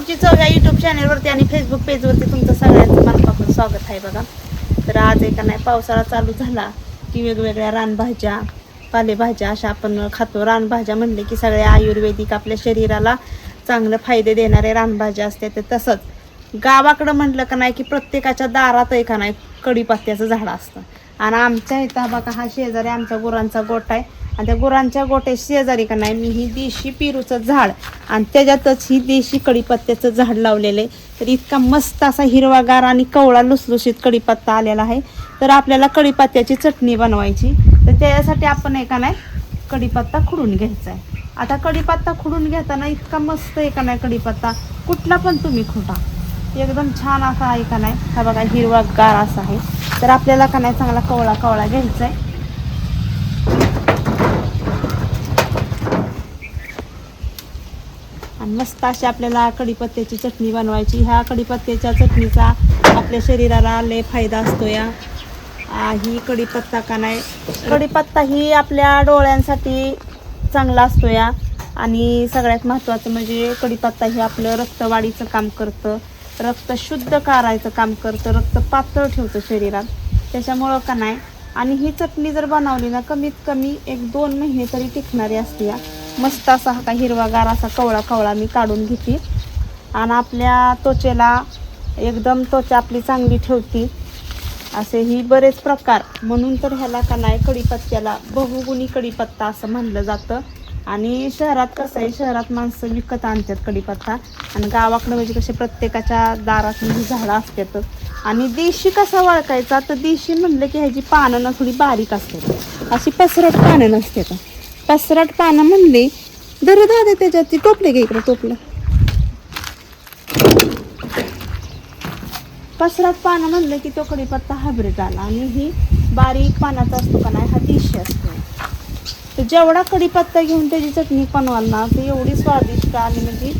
कोल्हापूरची चव या युट्यूब चॅनलवरती आणि फेसबुक पेजवरती तुमचं सगळ्यांचं मनापासून स्वागत आहे बघा. तर आज एका नाही पावसाळा चालू झाला की वेगवेगळ्या रानभाज्या पालेभाज्या अशा आपण खातो. रानभाज्या म्हणले की सगळ्या आयुर्वेदिक आपल्या शरीराला चांगलं फायदे देणारे रानभाज्या असते तर तसंच. गावाकडं म्हटलं का नाही की प्रत्येकाच्या दारात एका नाही कडीपत्त्याचं झाड असतं. आणि आमच्या इथं बघा हा शेजारी आमच्या गुरांचा गोठा आहे. आणि त्या गुरांच्या गोट्या शेजारी का नाही मी ही देशी पेरूचं झाड आणि त्याच्यातच ही देशी कडीपत्त्याचं झाड लावलेलं आहे. तर इतका मस्त असा हिरवागार आणि कवळा लुसलुशीत कडीपत्ता आलेला आहे. तर आपल्याला कडीपत्त्याची चटणी बनवायची. तर त्याच्यासाठी आपण एका नाही कडीपत्ता खुडून घ्यायचा आहे. आता कडीपत्ता खुडून घेताना इतका मस्त आहे का नाही कडीपत्ता कुठला पण तुम्ही खुटा. एकदम छान असा आहे का नाही. हा बघा हिरवा गार असा आहे. तर आपल्याला का नाही चांगला कवळा कवळा घ्यायचा आहे. आणि मस्त अशी आपल्याला कढीपत्त्याची चटणी बनवायची. ह्या कढीपत्त्याच्या चटणीचा आपल्या शरीराला लय फायदा असतो या. ही कढीपत्ता का नाही? कढीपत्ता ही आपल्या डोळ्यांसाठी चांगला असतो या. आणि सगळ्यात महत्त्वाचं म्हणजे कढीपत्ता हे आपलं रक्तवाढीचं काम करतं. रक्त शुद्ध करायचं काम करतं. रक्त पातळ ठेवतं शरीरात. त्याच्यामुळं का नाही? आणि ही चटणी जर बनवली ना कमीत कमी एक दोन महिने तरी टिकणारी असते या. मस्त असा हा का हिरवागार असा कवळा कवळा मी काढून घेते. आणि आपल्या त्वचेला एकदम त्वचा आपली चांगली ठेवती. असे ही बरेच प्रकार. म्हणून तर ह्याला का नाही कढीपत्त्याला बहुगुणी कढीपत्ता असं म्हणलं जातं. आणि शहरात कसं आहे शहरात माणसं विकत आणतात कढीपत्ता आणि गावाकडं म्हणजे कसे प्रत्येकाच्या दारात ही झाडं असतातच आणि देशी कसा वळखायचा तर देशी म्हणलं की ह्याची पानं ना थोडी बारीक असतात. अशी पसरट पानं नसते पसरट पानं म्हणली दर दादा त्याच्यात ती टोपले का इकडं टोपलं. पसरात पानं म्हणलं की तो कडीपत्ता हायब्रिड आला आणि ही बारीक पानाचा असतो का नाही हा देशी असतो. तर जेवढा कडीपत्ता घेऊन त्याची चटणी बनवाल ना ती एवढी स्वादिष्ट आणि म्हणजे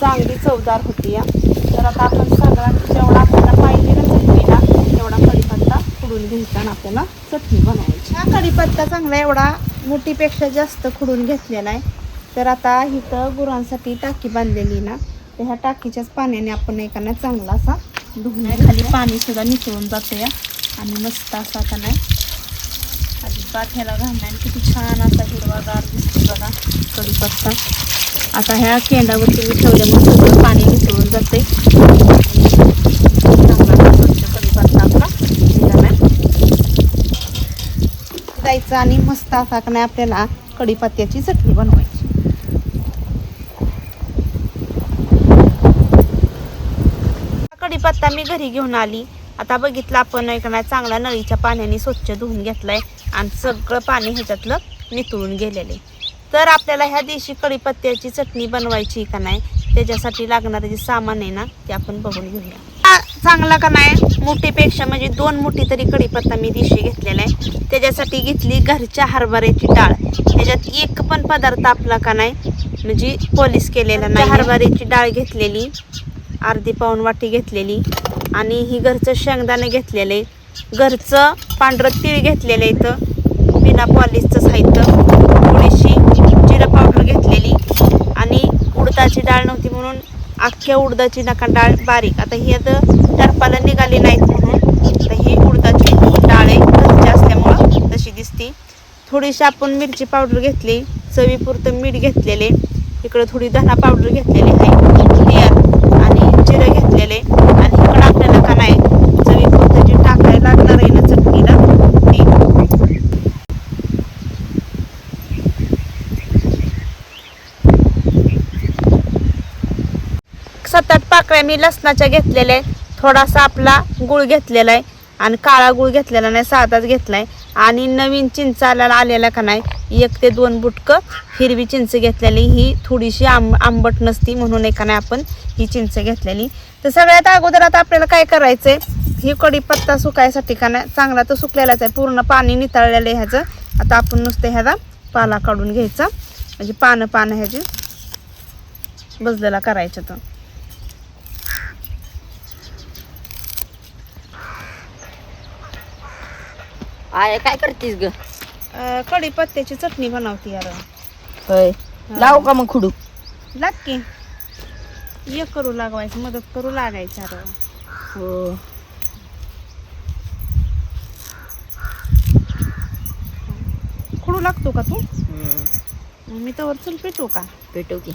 चांगली चवदार होती या तर आता आपण सगळ्यात जेवढा आपल्याला पाहिजे ना चटणीला तेवढा कडीपत्ता खुडून घ्यायचा आणि आपल्याला चटणी बनवायची. हा कडीपत्ता चांगला एवढा मोठीपेक्षा जास्त खुडून घेतलेला आहे. तर आता इथं गुरांसाठी टाकी बांधलेली ना तर ह्या टाकीच्याच पाण्याने आपण एकानं चांगला असा धुवून खाली पाणी सुद्धा निसळून जातं या आणि मस्त असा का नाही अजिबात ह्याला घालणार किती छान असा हिरवागार दिसतो बघा कढीपत्ता आता ह्या केंडावरती मी ठेवल्यामुळे सगळं पाणी मिसळून जाते चांगला स्वच्छ कढीपत्ता आपला निघालाय. जायचं आणि मस्त असा का नाही आपल्याला कढीपत्त्याची चटणी बनवायची. कढीपत्ता मी घरी घेऊन आली. आता बघितलं आपण एक नाही चांगला नळीच्या पाण्याने स्वच्छ धुवून घेतलाय आणि सगळं पाणी ह्याच्यातलं नितळून गेलेलं आहे. तर आपल्याला ह्या देशी कढीपत्त्याची चटणी बनवायची का नाही त्याच्यासाठी लागणारं जे सामान आहे ना ते आपण बघून घेऊया. चांगला का नाही? मुठीपेक्षा म्हणजे दोन मुठी तरी कढीपत्ता मी देशी घेतलेला आहे. त्याच्यासाठी घेतली घरच्या हरभऱ्याची डाळ. त्याच्यात एक पण पदार्थ आपला का नाही? म्हणजे पॉलिश केलेला नाही. हरभऱ्याची डाळ घेतलेली अर्धी पाऊण वाटी घेतलेली आणि ही घरचं शेंगदाणे घेतलेले. घरचं पांढरं तीळ घेतलेलं इथं. बिना पॉलिशचं साहित्य. थोडीशी जिरं पावडर घेतलेली आणि उडदाची डाळ नव्हती म्हणून अख्ख्या उडदाची नका डाळ बारीक. आता ही आता टरपाला निघाली नाहीत. म्हणून तर ही उडदाची डाळ आहे असल्यामुळं तशी दिसती. थोडीशी आपण मिरची पावडर घेतली चवीपुरतं मीठ घेतलेले. इकडं थोडी धना पावडर घेतलेली आहे आणि जिरं घेतलेले. आणि इकडं आपल्याला का नाही चवीपुरतं जे टाकायला लागणार आहे ना चटणीला ती सात आठ पाकळ्या मी लसणाच्या घेतलेल्या आहे. थोडासा आपला गुळ घेतलेला आहे. आणि काळा गुळ घेतलेला नाही साधाच घेतला आहे आणि नवीन चिंच आलेला आलेला का नाही एक ते दोन बुटकं हिरवी चिंच घेतलेली. ही थोडीशी आंब आंबट नसती म्हणून एका नाही आपण ही चिंच घेतलेली. तर सगळ्यात अगोदर आता आपल्याला काय करायचं आहे ही कढीपत्ता सुकायसाठी का नाही चांगला तर सुकलेलाच आहे. पूर्ण पाणी नितळलेलं आहे ह्याचं. आता आपण नुसतं ह्याचा पाला काढून घ्यायचा. म्हणजे पानं पानं ह्याची बसलेला करायचं तर. आय काय करतीस ग? अं, कढीपत्त्याची चटणी बनवते यार. होय. लावू का मग खुडू? लाग की. ये करू लागवायचं मदत करू लागायचं अरे हो. खुडू लागतो का तू. मी तर चल पेटू का? पेटव की.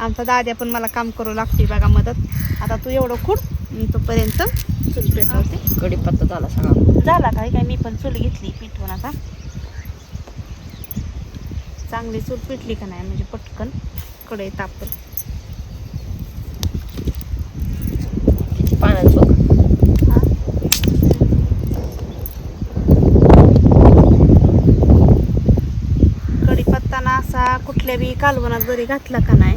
आमचा दाद्या पण मला काम करू लागते बघा मदत. आता तू एवढं खुड मी तोपर्यंत चूल पेटवते. कढीपत्ता झाला सगळा. झाला काय काय मी पण चूल घेतली पेटवून आता. चांगली चूल पेटली का नाही म्हणजे पटकनकडे तापल पाण्यात बघ. हा असा कुठल्या बी कालवणात जरी घातला का नाही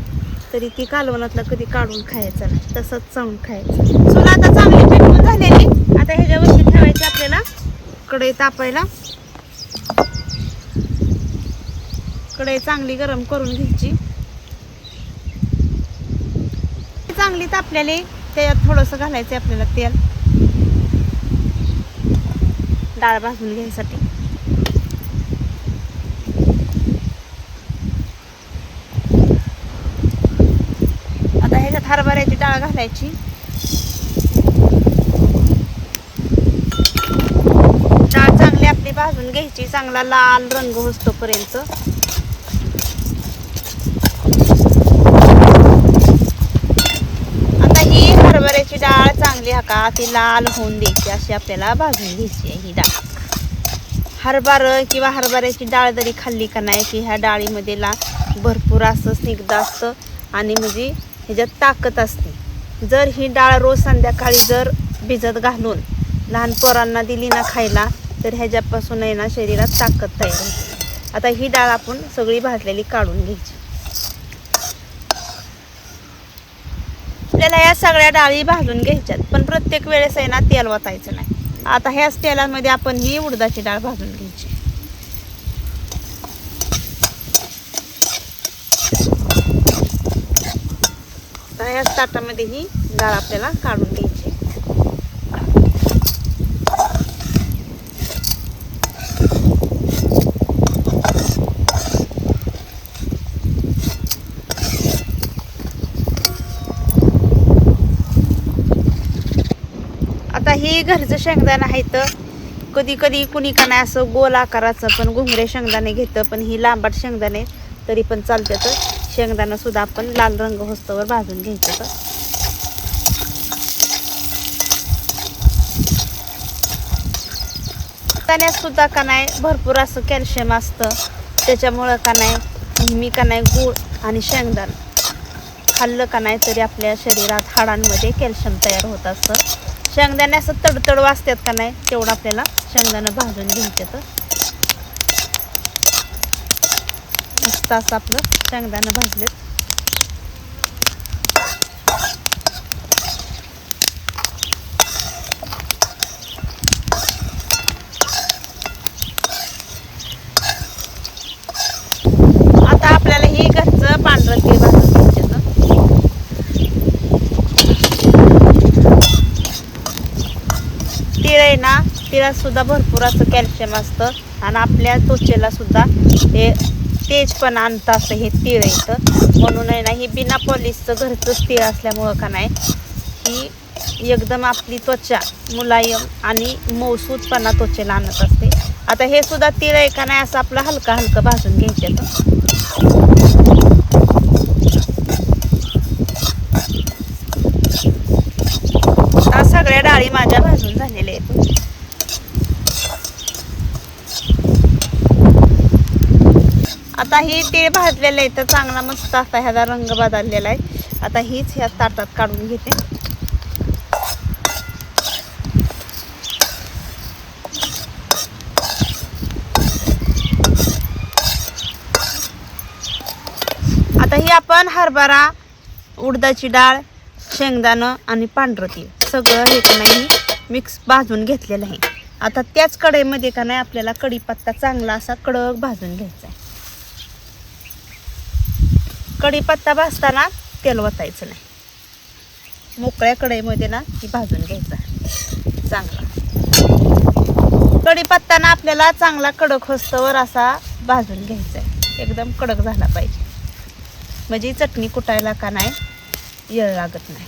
तरी ती कालवणातला कधी काढून खायचं नाही तसंच चावून खायचं. चूल आता चांगली पेटून झालेली. आता ह्याच्यावरती ठेवायची आपल्याला कढई तापायला. कढई चांगली गरम करून घ्यायची. चांगली तापलेली त्याच्यात थोडंसं घालायचं आपल्याला तेल. डाळ भाजून घ्यायसाठी. आता ह्याच्यात हरभऱ्याची डाळ घालायची डाळ चांगली आपली भाजून घ्यायची चांगला लाल रंग होतोपर्यंत. आता ही हरभऱ्याची डाळ चांगली हा का ती लाल होऊन द्यायची अशी आपल्याला भाजून घ्यायची आहे ही डाळ. हरभर किंवा हरभऱ्याची डाळ जरी खाल्ली का नाही की ह्या डाळीमध्ये ला भरपूर असं स्निग्ध असतं आणि म्हणजे ह्याच्यात ताकद असते. जर ही डाळ रोज संध्याकाळी जर भिजत घालून लहान पोरांना दिली ना खायला तर ह्याच्यापासून आहे ना शरीरात ताकद तयार होते. आता ही डाळ आपण सगळी भाजलेली काढून घ्यायची. आपल्याला या सगळ्या डाळी भाजून घ्यायच्यात पण प्रत्येक वेळेस आहे ना तेल वाचायचं नाही. आता ह्याच तेलामध्ये आपण ही उडदाची डाळ भाजून घ्यायची. ह्याच ताटामध्ये ही डाळ आपल्याला काढून घ्यायची आता ही घरचं शेंगदाणं आहे तर कधी कधी कुणी का नाही असं गोल आकाराचं पण घुंगरे शेंगदाणे घेतं पण ही लांबट शेंगदाणे तरी पण चालते तर शेंगदाणं सुद्धा आपण लाल रंग होस्तवर भाजून घ्यायचं तर. शेंगदाण्यात सुद्धा का नाही भरपूर असं कॅल्शियम असतं त्याच्यामुळं का नाही नेहमी का नाही गूळ आणि शेंगदाण. खाल्लं का नाही तरी आपल्या शरीरात हाडांमध्ये कॅल्शियम तयार होत असतं. शेंगदाणे असं तडतड वाचतात का नाही तेवढं आपल्याला शेंगदाणं भाजून घ्यायचं तर. मस्त असं आपलं शेंगदाणं भाजलेत आता आपल्याला हे घरचं पांढरं तेल भाजून घ्यायचं तीळ आहे शरीरात सुद्धा भरपूर असं कॅल्शियम असतं आणि आपल्या त्वचेला सुद्धा हे तेज पण आणतं असं हे तीळ येतं म्हणून आहे ना ही बिना पॉलिशचं घरचंच तीळ असल्यामुळं का नाही ही एकदम आपली त्वचा मुलायम आणि मौसूदपणा त्वचेला आणत असते. आता हे सुद्धा तीळ आहे का नाही असं आपलं हलकं हलकं भाजून घ्यायचं सगळ्या डाळी माझ्या भाजून झालेल्या आहेत. आता ही तीळ भाजलेलं आहे तर चांगला मस्त असा ह्याचा रंग बदललेला आहे. आता हीच ह्या ताटात काढून घेते. आता ही आपण हरभरा उडदाची डाळ शेंगदाणं आणि पांढरं तीळ सगळं हे का नाही मिक्स भाजून घेतलेलं आहे. आता त्याच कढईमध्ये का नाही आपल्याला कढीपत्ता चांगला असा कडक भाजून घ्यायचा आहे. कढीपत्ता भाजताना तेल वतायचं नाही. मोकळ्या कढईमध्ये ना ती भाजून घ्यायचा. चांगला. कढीपत्ता ना आपल्याला चांगला कडक होस्तवर असा भाजून घ्यायचा आहे. एकदम कडक झाला पाहिजे. म्हणजे चटणी कुटायला का नाही येळ लागत नाही.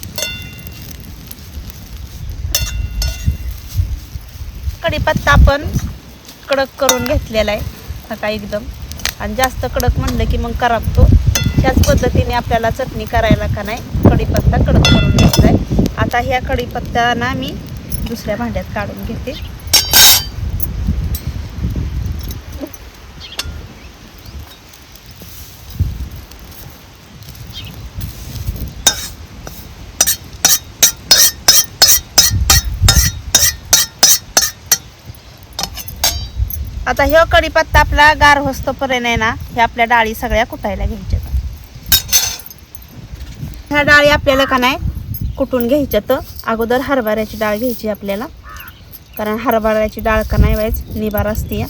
कढीपत्ता आपण कडक करून घेतलेला आहे. नका एकदम. आणि जास्त कडक म्हणलं की मग कराबतो. त्याच पद्धतीने आपल्याला चटणी करायला का नाही कढीपत्ता कडक करून घ्यायचा आहे. आता ह्या कढीपत्त्याना मी दुसऱ्या भांड्यात काढून घेते. आता ह्यो कढीपत्ता आपला गार होस्तोपर्यंत आहे ना हे आपल्या डाळी सगळ्या कुटायला घ्यायच्या. ह्या डाळी आपल्याला का नाही कुटून घ्यायच्या तर अगोदर हरभऱ्याची डाळ घ्यायची आपल्याला कारण हरभऱ्याची डाळ का नाही व्हायच निबार असते या.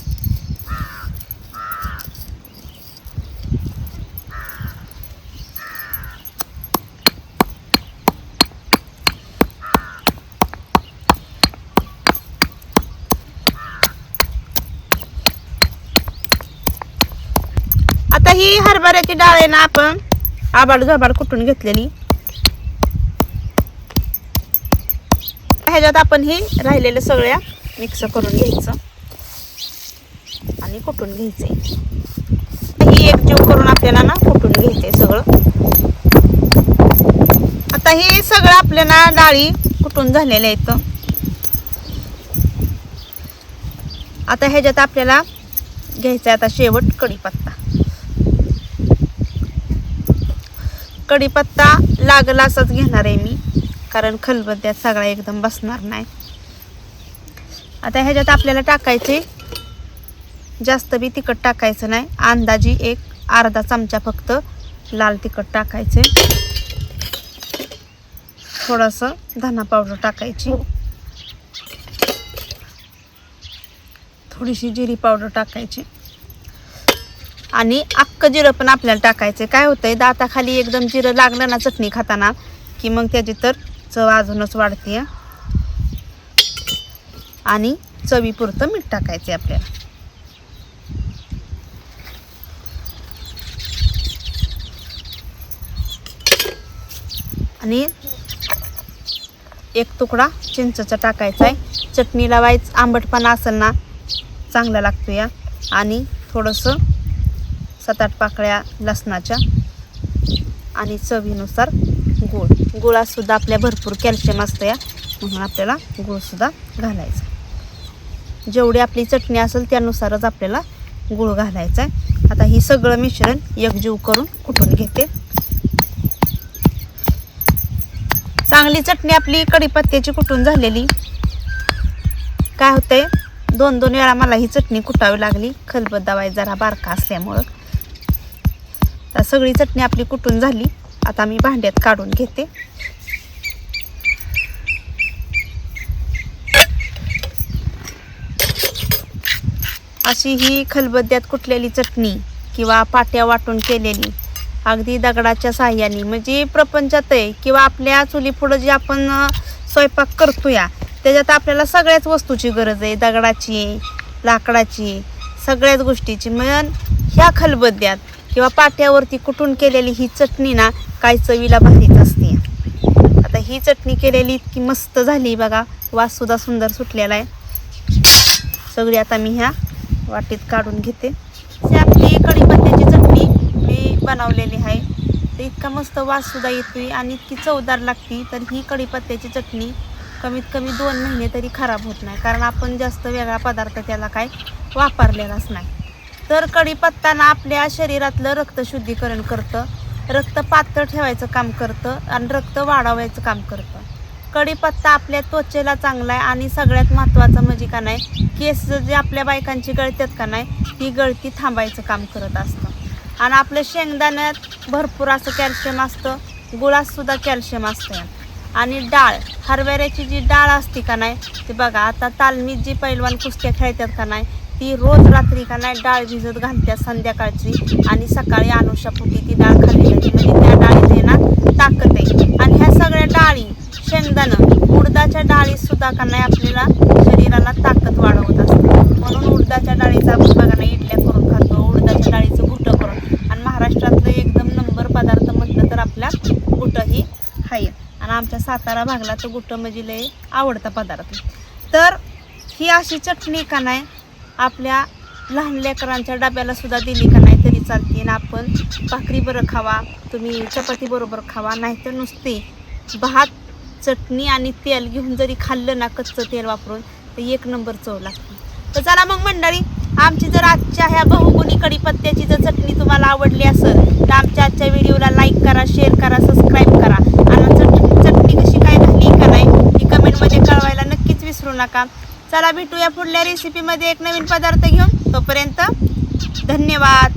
आता ही हरभऱ्याची डाळ आहे ना आपण आबाड झबाड कुटून घेतलेली. ह्याच्यात आपण हे राहिलेल्या सगळ्या मिक्स करून घ्यायचं आणि कुटून घ्यायचे ही एकजीव करून आपल्याला ना कुटून घ्यायचंय सगळं. आता हे सगळं आपल्याला डाळी कुटून झालेल्या आहेत. आता ह्याच्यात आपल्याला घ्यायचा आहे आता शेवट कढीपत्ता. कढीपत्ता लागला असाच घेणार आहे मी कारण खलबत्त्यात सगळा एकदम बसणार नाही. आता ह्याच्यात आपल्याला टाकायचे जास्त बी तिखट टाकायचं नाही अंदाजी एक अर्धा चमचा फक्त लाल तिखट टाकायचे. थोडंसं धना पावडर टाकायची. थोडीशी जिरी पावडर टाकायची. आणि अख्खं जिरं पण आपल्याला टाकायचं काय होतंय दाताखाली एकदम जिरं लागलं ना चटणी खाताना की मग त्याची तर चव अजूनच वाढते आणि चवीपुरतं मीठ टाकायचे आपल्याला. आणि एक तुकडा चिंचचा टाकायचा आहे चटणीला वाईच आंबटपणा असेल ना चांगला लागतो या आणि थोडंसं सात आठ पाकळ्या लसणाच्या आणि चवीनुसार गूळ. गुळातसुद्धा आपल्या भरपूर कॅल्शियम असतं या म्हणून आपल्याला गूळसुद्धा घालायचा. जेवढी आपली चटणी असेल त्यानुसारच आपल्याला गूळ घालायचा आहे. आता ही सगळं मिश्रण एकजीव करून कुटून घेते? चांगली चटणी आपली कढीपत्त्याची कुटून झालेली? काय होतंय? दोन दोन वेळा मला ही चटणी कुटावी लागली. खलबत दवाई जरा बारका असल्यामुळं. सगळी चटणी आपली कुटून झाली? आता मी भांड्यात काढून घेते. अशी ही खलबद्द्यात कुटलेली चटणी किंवा पाट्या वाटून केलेली अगदी दगडाच्या साह्याने म्हणजे प्रपंचात आहे किंवा आपल्या चुलीपुढं जे आपण स्वयंपाक करतो या त्याच्यात आपल्याला सगळ्याच वस्तूची गरज आहे. दगडाची लाकडाची सगळ्याच गोष्टीची. मग ह्या खलबद्द्यात किंवा पाट्यावरती कुटून केलेली ही चटणी ना काय चवीला भारीच असते. आता ही चटणी केलेली इतकी मस्त झाली बघा वाससुद्धा सुंदर सुटलेला आहे. सगळी आता मी ह्या वाटीत काढून घेते. आपली कढीपत्त्याची चटणी मी बनवलेली आहे. तर इतका मस्त वाससुद्धा येतोय आणि इतकी चवदार लागती तर ही कढीपत्त्याची चटणी कमीत कमी दोन महिने तरी खराब होत नाही कारण आपण जास्त वेगळा पदार्थ त्याला काय वापरलेलाच नाही. तर कढीपत्ता ना आपल्या शरीरातलं रक्त शुद्धीकरण करतं रक्त पातळ ठेवायचं काम करतं आणि रक्त वाढवायचं काम करतं. कढीपत्ता आपल्या त्वचेला चांगला आहे आणि सगळ्यात महत्त्वाचं म्हणजे का नाही केस जे आपल्या बायकांची गळतात का नाही ती गळती थांबायचं काम करत असतं. आणि आपल्या शेंगदाण्यात भरपूर असं कॅल्शियम असतं गुळातसुद्धा कॅल्शियम असतं आणि डाळ हरभऱ्याची जी डाळ असते का नाही ते बघा आता तालमीत जी पैलवान कुस्त्या खेळतात का नाही ती रोज रात्री का नाही डाळ भिजत घालते संध्याकाळची आणि सकाळी अनुषापोटी ती डाळ खाल्ली जाते म्हणजे त्या डाळीत ना ताकद आहे. आणि ह्या सगळ्या डाळी शेंगदाणं उडदाच्या डाळीत सुद्धा का नाही आपल्याला शरीराला ताकद वाढवत असते. म्हणून उडदाच्या डाळीचा आपण बघा इडल्या करून खातो उडदाच्या डाळीचं घुटं करून. आणि महाराष्ट्रातलं एकदम नंबर पदार्थ म्हटलं तर आपला गुटही आहे आणि आमच्या सातारा भागला तर गुटं म्हणजे लय आवडता पदार्थ. तर ही अशी चटणी का नाही आपल्या लहान लेकरांच्या डब्याला सुद्धा दिली का नाही तरी चालते. ना आपण भाकरी बरं खावा तुम्ही चपाती बरोबर खावा नाहीतर नुसते भात चटणी आणि तेल घेऊन जरी खाल्लं ना कच्चं तेल वापरून तर एक नंबर चव लागते. तर चला मग मंडळी आमची जर आजच्या ह्या बहुगुणी कडीपत्त्याची जर चटणी तुम्हाला आवडली असेल तर आमच्या आजच्या व्हिडिओला लाईक करा शेअर करा सबस्क्राईब करा. आणि चटणी चटणी कशी काय झाली का नाही ही कमेंटमध्ये कळवायला नक्कीच विसरू नका. चला भेटूया पुढल्या रेसिपीमध्ये एक नवीन पदार्थ घेऊन. तोपर्यंत धन्यवाद.